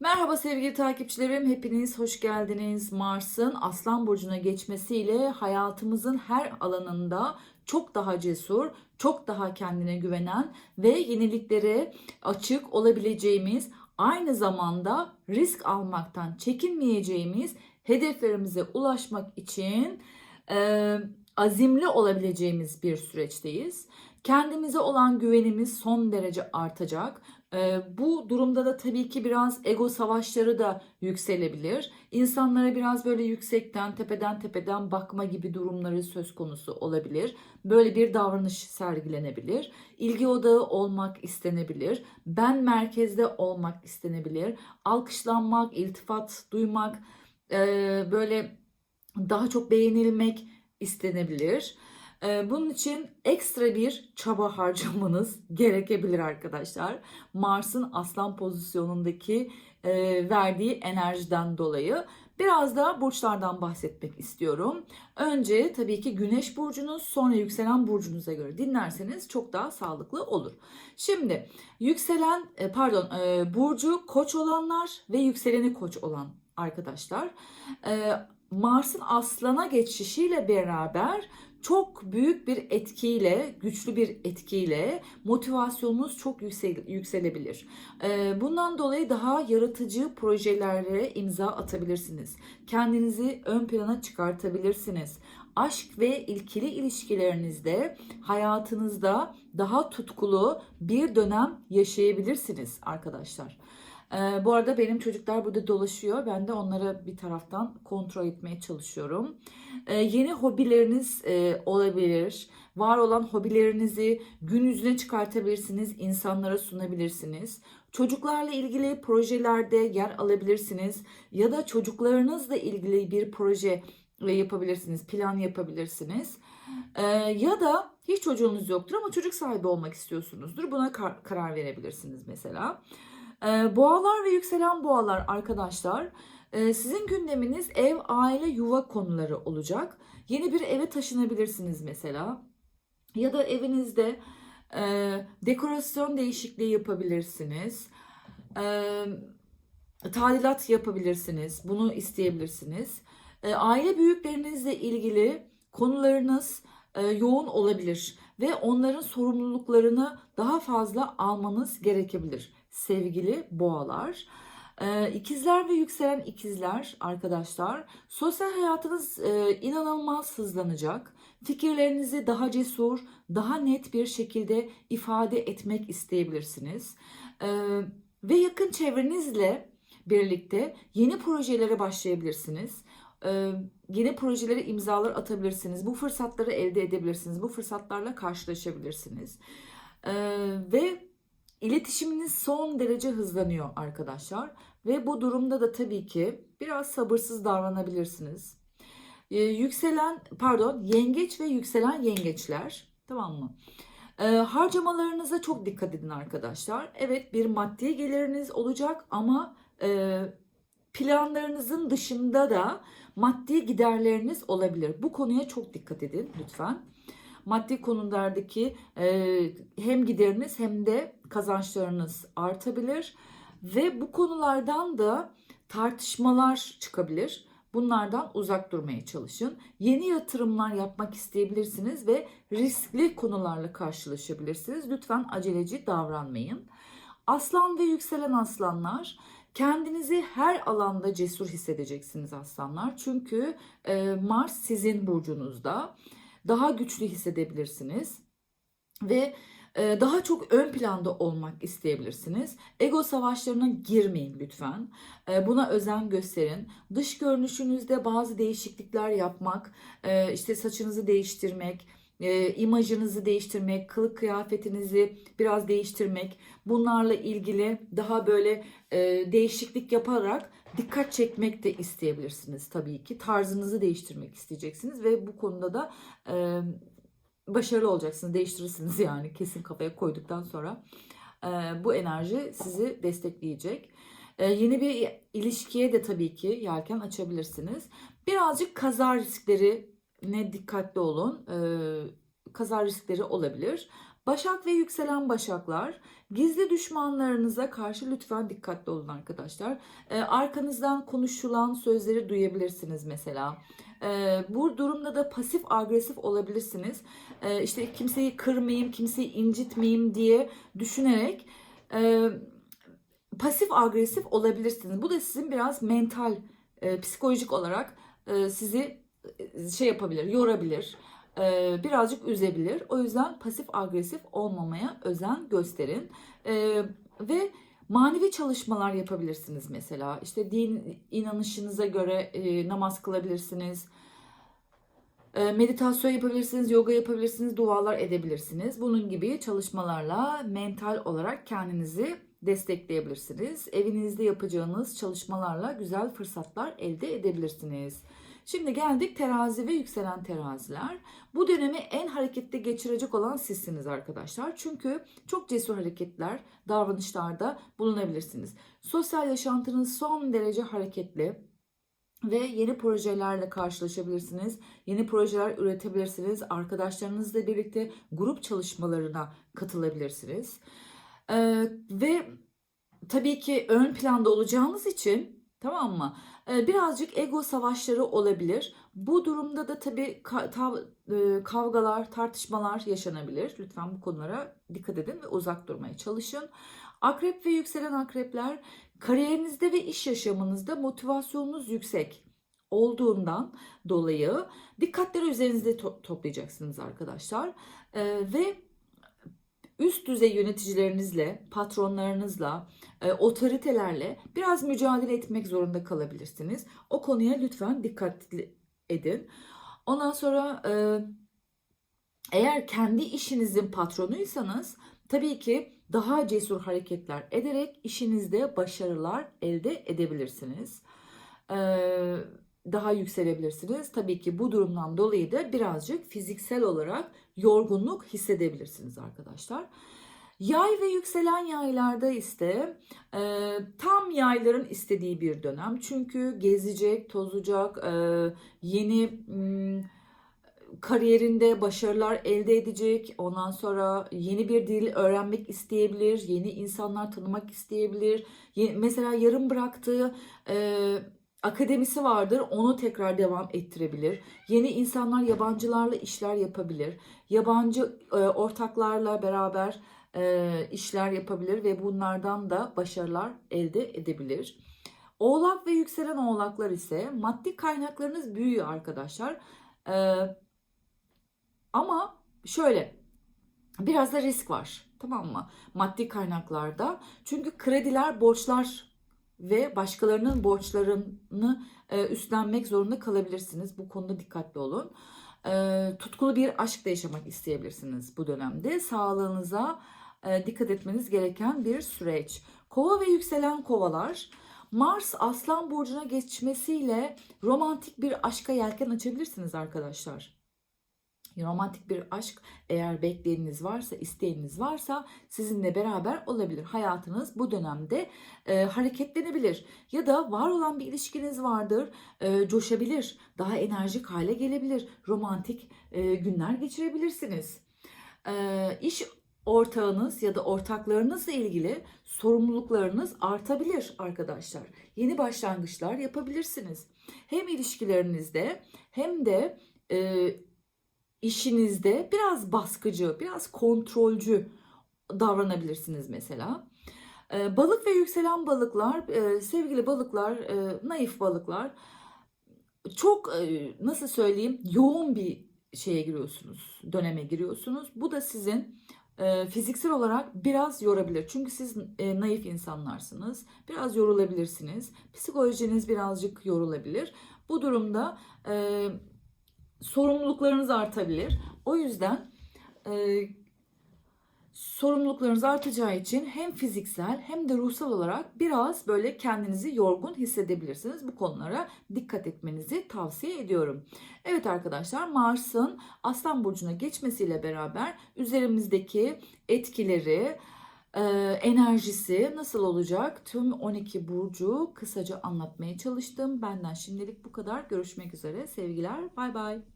Merhaba sevgili takipçilerim, hepiniz hoş geldiniz. Mars'ın Aslan Burcu'na geçmesiyle hayatımızın her alanında çok daha cesur, çok daha kendine güvenen ve yeniliklere açık olabileceğimiz, aynı zamanda risk almaktan çekinmeyeceğimiz hedeflerimize ulaşmak için e, azimli olabileceğimiz bir süreçteyiz. Kendimize olan güvenimiz son derece artacak. Ee, bu durumda da tabii ki biraz ego savaşları da yükselebilir. İnsanlara biraz böyle yüksekten, tepeden tepeden bakma gibi durumları söz konusu olabilir. Böyle bir davranış sergilenebilir. İlgi odağı olmak istenebilir. Ben merkezde olmak istenebilir. Alkışlanmak, iltifat duymak, e, böyle daha çok beğenilmek istenebilir. Ee, Bunun için ekstra bir çaba harcamanız gerekebilir arkadaşlar. Mars'ın aslan pozisyonundaki e, verdiği enerjiden dolayı. Biraz da burçlardan bahsetmek istiyorum. Önce tabii ki Güneş burcunuz, sonra yükselen burcunuza göre dinlerseniz çok daha sağlıklı olur. Şimdi yükselen e, pardon e, burcu Koç olanlar ve yükseleni Koç olan arkadaşlar Mars'ın Aslan'a geçişiyle beraber çok büyük bir etkiyle, güçlü bir etkiyle motivasyonunuz çok yüksel, yükselebilir. Ee, Bundan dolayı daha yaratıcı projelere imza atabilirsiniz. Kendinizi ön plana çıkartabilirsiniz. Aşk ve ilkili ilişkilerinizde hayatınızda daha tutkulu bir dönem yaşayabilirsiniz arkadaşlar. Ee, bu arada benim çocuklar burada dolaşıyor. Ben de onlara bir taraftan kontrol etmeye çalışıyorum. Ee, yeni hobileriniz e, olabilir. Var olan hobilerinizi gün yüzüne çıkartabilirsiniz, insanlara sunabilirsiniz. Çocuklarla ilgili projelerde yer alabilirsiniz ya da çocuklarınızla ilgili bir proje yapabilirsiniz, plan yapabilirsiniz. Ee, ya da hiç çocuğunuz yoktur ama çocuk sahibi olmak istiyorsunuzdur. Buna kar- karar verebilirsiniz mesela. Ee, boğalar ve yükselen boğalar arkadaşlar e, sizin gündeminiz ev, aile, yuva konuları olacak. Yeni bir eve taşınabilirsiniz mesela. Ya da evinizde e, dekorasyon değişikliği yapabilirsiniz. E, tadilat yapabilirsiniz. Bunu isteyebilirsiniz. Aile büyüklerinizle ilgili konularınız e, yoğun olabilir ve onların sorumluluklarını daha fazla almanız gerekebilir sevgili boğalar. Ee, ikizler ve yükselen ikizler arkadaşlar sosyal hayatınız e, inanılmaz hızlanacak. Fikirlerinizi daha cesur, daha net bir şekilde ifade etmek isteyebilirsiniz. Ee, ve yakın çevrenizle birlikte yeni projelere başlayabilirsiniz. Ee, yeni projelere imzalar atabilirsiniz. Bu fırsatları elde edebilirsiniz. Bu fırsatlarla karşılaşabilirsiniz. Ee, ve İletişiminiz son derece hızlanıyor arkadaşlar ve bu durumda da tabii ki biraz sabırsız davranabilirsiniz. Ee, yükselen pardon yengeç ve yükselen yengeçler tamam mı? Ee, harcamalarınıza çok dikkat edin arkadaşlar. Evet bir maddi geliriniz olacak ama e, planlarınızın dışında da maddi giderleriniz olabilir. Bu konuya çok dikkat edin lütfen maddi konulardaki e, hem gideriniz hem de kazançlarınız artabilir ve bu konulardan da tartışmalar çıkabilir. Bunlardan uzak durmaya çalışın. Yeni yatırımlar yapmak isteyebilirsiniz ve riskli konularla karşılaşabilirsiniz. Lütfen aceleci davranmayın. Aslan ve yükselen aslanlar kendinizi her alanda cesur hissedeceksiniz aslanlar. Çünkü e, Mars sizin burcunuzda daha güçlü hissedebilirsiniz ve e, daha çok ön planda olmak isteyebilirsiniz. Ego savaşlarına girmeyin lütfen. E, buna özen gösterin. Dış görünüşünüzde bazı değişiklikler yapmak, e, işte saçınızı değiştirmek, imajınızı değiştirmek, kılık kıyafetinizi biraz değiştirmek, bunlarla ilgili daha böyle değişiklik yaparak dikkat çekmek de isteyebilirsiniz tabii ki. Tarzınızı değiştirmek isteyeceksiniz ve bu konuda da e, başarılı olacaksınız. Değiştirirsiniz yani kesin kafaya koyduktan sonra. E, bu enerji sizi destekleyecek. E, yeni bir ilişkiye de tabii ki yelken açabilirsiniz. Birazcık kaza riskleri ne dikkatli olun. E, kaza riskleri olabilir. Başak ve yükselen başaklar, gizli düşmanlarınıza karşı lütfen dikkatli olun arkadaşlar. Ee, arkanızdan konuşulan sözleri duyabilirsiniz mesela. Ee, bu durumda da pasif agresif olabilirsiniz. Ee, işte kimseyi kırmayayım, kimseyi incitmeyeyim diye düşünerek e, pasif agresif olabilirsiniz. Bu da sizin biraz mental, e, psikolojik olarak e, sizi e, şey yapabilir, yorabilir e, birazcık üzebilir. O yüzden pasif agresif olmamaya özen gösterin. E, ve manevi çalışmalar yapabilirsiniz mesela. İşte din inanışınıza göre e, namaz kılabilirsiniz. E, meditasyon yapabilirsiniz, yoga yapabilirsiniz, dualar edebilirsiniz. Bunun gibi çalışmalarla mental olarak kendinizi destekleyebilirsiniz. Evinizde yapacağınız çalışmalarla güzel fırsatlar elde edebilirsiniz. Şimdi geldik terazi ve yükselen teraziler. Bu dönemi en hareketli geçirecek olan sizsiniz arkadaşlar. Çünkü çok cesur hareketler, davranışlarda bulunabilirsiniz. Sosyal yaşantınız son derece hareketli ve yeni projelerle karşılaşabilirsiniz. Yeni projeler üretebilirsiniz. Arkadaşlarınızla birlikte grup çalışmalarına katılabilirsiniz. Ee, ve tabii ki ön planda olacağınız için tamam mı? Ee, birazcık ego savaşları olabilir. Bu durumda da tabii e, kavgalar, tartışmalar yaşanabilir. Lütfen bu konulara dikkat edin ve uzak durmaya çalışın. Akrep ve yükselen akrepler kariyerinizde ve iş yaşamınızda motivasyonunuz yüksek olduğundan dolayı dikkatleri üzerinizde to- toplayacaksınız arkadaşlar. Ee, ve üst düzey yöneticilerinizle, patronlarınızla, e, otoritelerle biraz mücadele etmek zorunda kalabilirsiniz. O konuya lütfen dikkatli edin. Ondan sonra e, eğer kendi işinizin patronuysanız tabii ki daha cesur hareketler ederek işinizde başarılar elde edebilirsiniz. Ee, daha yükselebilirsiniz. Tabii ki bu durumdan dolayı da birazcık fiziksel olarak yorgunluk hissedebilirsiniz arkadaşlar. Yay ve yükselen yaylarda ise e, tam yayların istediği bir dönem. Çünkü gezecek, tozacak, e, yeni m, kariyerinde başarılar elde edecek. Ondan sonra yeni bir dil öğrenmek isteyebilir, yeni insanlar tanımak isteyebilir. Yeni, mesela yarım bıraktığı e, akademisi vardır, onu tekrar devam ettirebilir. Yeni insanlar yabancılarla işler yapabilir. Yabancı e, ortaklarla beraber e, işler yapabilir ve bunlardan da başarılar elde edebilir. Oğlak ve yükselen oğlaklar ise maddi kaynaklarınız büyüyor arkadaşlar. E, ama şöyle biraz da risk var tamam mı? Maddi kaynaklarda. Çünkü krediler, borçlar ve başkalarının borçlarını e, üstlenmek zorunda kalabilirsiniz. Bu konuda dikkatli olun. E, tutkulu bir aşk da yaşamak isteyebilirsiniz bu dönemde. Sağlığınıza e, dikkat etmeniz gereken bir süreç. Kova ve yükselen kovalar Mars Aslan burcuna geçmesiyle romantik bir aşka yelken açabilirsiniz arkadaşlar. Romantik bir aşk eğer bekleyeniniz varsa, isteğiniz varsa sizinle beraber olabilir. Hayatınız bu dönemde e, hareketlenebilir. Ya da var olan bir ilişkiniz vardır, e, coşabilir, daha enerjik hale gelebilir. Romantik e, günler geçirebilirsiniz. E, iş ortağınız ya da ortaklarınızla ilgili sorumluluklarınız artabilir arkadaşlar. Yeni başlangıçlar yapabilirsiniz. Hem ilişkilerinizde hem de e, işinizde biraz baskıcı, biraz kontrolcü davranabilirsiniz mesela. Ee, balık ve yükselen balıklar, e, sevgili balıklar, e, naif balıklar çok e, nasıl söyleyeyim yoğun bir şeye giriyorsunuz, döneme giriyorsunuz. Bu da sizin fiziksel olarak biraz yorabilir. Çünkü siz naif insanlarsınız. Biraz yorulabilirsiniz. Psikolojiniz birazcık yorulabilir. Bu durumda sorumluluklarınız artabilir. O yüzden e, sorumluluklarınız artacağı için hem fiziksel hem de ruhsal olarak biraz böyle kendinizi yorgun hissedebilirsiniz. Bu konulara dikkat etmenizi tavsiye ediyorum. Evet arkadaşlar Mars'ın Aslan Burcu'na geçmesiyle beraber üzerimizdeki etkileri, e, enerjisi nasıl olacak? Tüm 12 burcu kısaca anlatmaya çalıştım. Benden şimdilik bu kadar. Görüşmek üzere. Sevgiler. Bay bay.